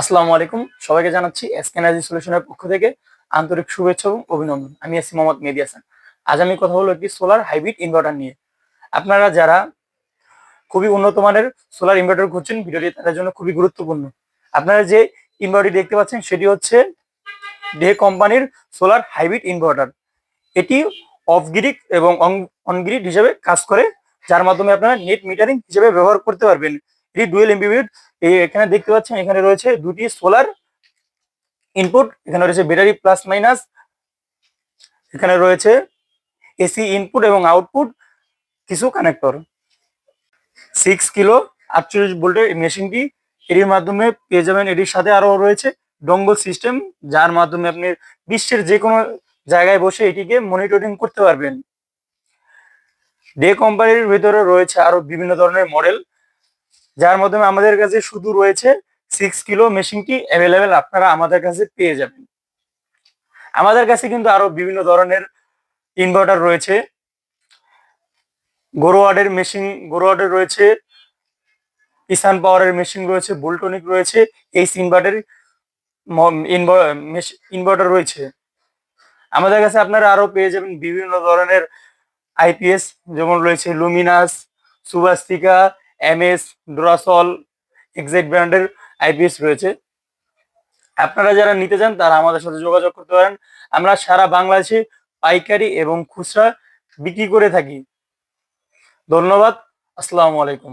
আসসালামু আলাইকুম। সবাইকে জানাচ্ছি এস এনার্জি সলিউশনের পক্ষ থেকে আন্তরিক শুভেচ্ছা এবং অভিনন্দন। আমি এসি মোহাম্মদ মেহেদি হাসান। আজ আমি কথা বলব একটি সোলার হাইব্রিড ইনভার্টার নিয়ে। আপনারা যারা খুবই উন্নত মানের সোলার ইনভার্টার খুঁজছেন, ভিডিওটি তাদের জন্য খুবই গুরুত্বপূর্ণ। আপনারা যে ইনভার্টারটি দেখতে পাচ্ছেন, সেটি হচ্ছে ডে কোম্পানির সোলার হাইব্রিড ইনভার্টার এটি অফ গ্রিড এবং অন গ্রিড হিসেবে কাজ করে, যার মাধ্যমে আপনারা নেট মিটারিং হিসেবে ব্যবহার করতে পারবেন। এটি ডুয়েল এমবিবিড এই এখানে দেখতে পাচ্ছেন, এখানে রয়েছে দুটি সোলার ইনপুট এখানে রয়েছে ব্যাটারি প্লাস মাইনাস এখানে রয়েছে এসি ইনপুট এবং আউটপুট কিছু কানেক্টর সিক্স কিলো আটচল্লিশ ভোল্টের মেশিনটি এটির মাধ্যমে পেয়ে যাবেন। এটির সাথে আরও রয়েছে ডঙ্গল সিস্টেম যার মাধ্যমে আপনি বিশ্বের যে কোনো জায়গায় বসে এটিকে মনিটরিং করতে পারবেন। ডে কোম্পানির ভিতরে রয়েছে আরও বিভিন্ন ধরনের মডেল যার মাধ্যমে আমাদের কাছে শুধু রয়েছে সিক্স কিলো মেশিনটি অ্যাভেলেবেল আপনারা আমাদের কাছে পেয়ে যাবেন। আমাদের কাছে কিন্তু আরও বিভিন্ন ধরনের ইনভার্টার রয়েছে। গোরোয়ার্ডের মেশিন গোরোয়ার্ডের রয়েছে কিষান পাওয়ারের মেশিন রয়েছে বুলটনিক রয়েছে, এই ইনভার্টার ইনভার্টার রয়েছে। আমাদের কাছে আপনারা আরও পেয়ে যাবেন বিভিন্ন ধরনের আইপিএস যেমন রয়েছে লুমিনাস সুভাস্তিকা এমএস ডোরাসল এক্সাইট ব্র্যান্ডের আইপিএস রয়েছে। আপনারা যারা নিতে চান, তারা আমাদের সাথে যোগাযোগ করতে পারেন। আমরা সারা বাংলাদেশে পাইকারি এবং খুচরা বিক্রি করে থাকি। ধন্যবাদ। আসসালামু আলাইকুম।